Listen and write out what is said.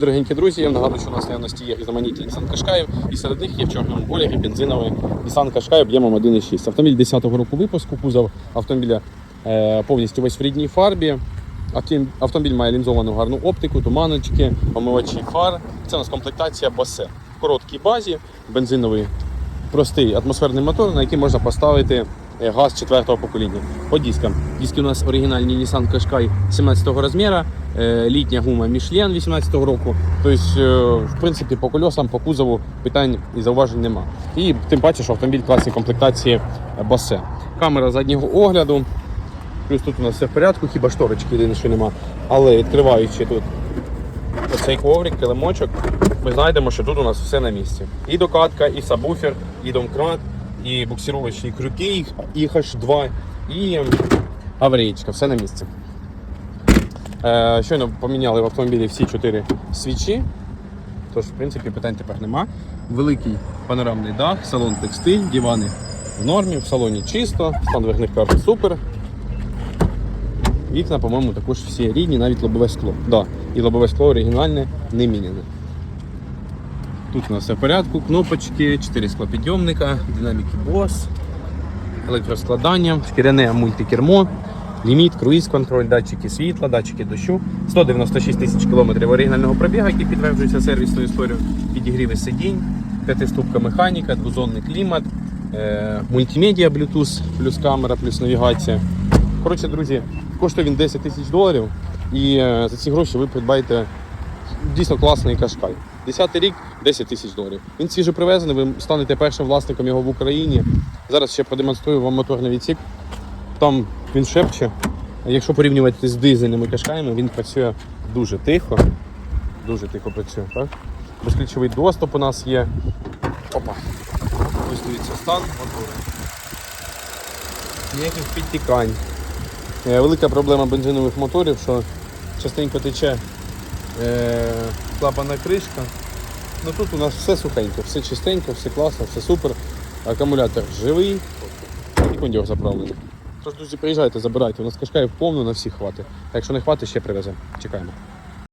Дорогенькі друзі, я нагадую, що у нас наявності є різноманітні Nissan Qashqai, і серед них є в чорному кольорі бензиновий Nissan Qashqai об'ємом 1,6. Автомобіль 10-го року випуску, кузов автомобіля е, повністю весь в рідній фарбі. Автомобіль має лінзовану гарну оптику, туманочки, омивачі фар. Це у нас комплектація Bose. В короткій базі, бензиновий простий атмосферний мотор, на який можна поставити газ четвертого покоління. По дискам. Диски у нас оригінальні Nissan Qashqai 17-го розміру, е, літня гума Michelin 18-го року. Тобто, е, в принципі, по кольосам, по кузову питань і зауважень нема. І тим паче, що автомобіль класної комплектації Bose. Камера заднього огляду. Плюс тут у нас все в порядку, хіба шторочки єдине, що нема. Але відкриваючи тут оцей коврик, килимочок, ми знайдемо, що тут у нас все на місці. І докатка, і сабвуфер, і домкрат, і буксировочні крюки, і H2, і ем, аварійка, все на місці. Е, щойно поміняли в автомобілі всі чотири свічі. Тож, в принципі, питань тепер нема. Великий панорамний дах, салон текстиль, дивани в нормі, в салоні чисто, стан дверних карт супер. Вікна, по-моєму, також всі рідні, навіть лобове скло. Да, і лобове скло оригінальне, не міняне. Тут у нас все в порядку, кнопочки, 4 склопідйомника, динаміки BOSS, електроскладання, шкіряне мультикермо, ліміт, круїз-контроль, датчики світла, датчики дощу, 196 тисяч кілометрів оригінального пробігу, який підтверджується сервісною історією, підігріви сидінь, п'ятиступка механіка, двозонний клімат, е- мультимедіа Bluetooth, плюс камера, плюс навігація. Коротше, друзі, коштує він 10 тисяч доларів, і е, за ці гроші ви придбаєте дійсно класний кашкай. 10 рік 10 тисяч доларів. Він свіжо привезений, ви станете першим власником його в Україні. Зараз ще продемонструю вам моторний відсік. Там він шепче. Якщо порівнювати з дизельними кашкаями, він працює дуже тихо. Дуже тихо працює, так? Безключовий доступ у нас є. Опа. Ось дивіться стан мотора. Ніяких підтікань. Е, Велика проблема бензинових моторів, що частенько тече клапана кришка. Ну тут у нас все сухенько, все чистенько, все класно, все супер. Акумулятор живий і кондьор заправлений. Тож, друзі, приїжджайте, забирайте. У нас кашкаїв повно на всіх хватить. Якщо не хватить, ще привеземо. Чекаємо.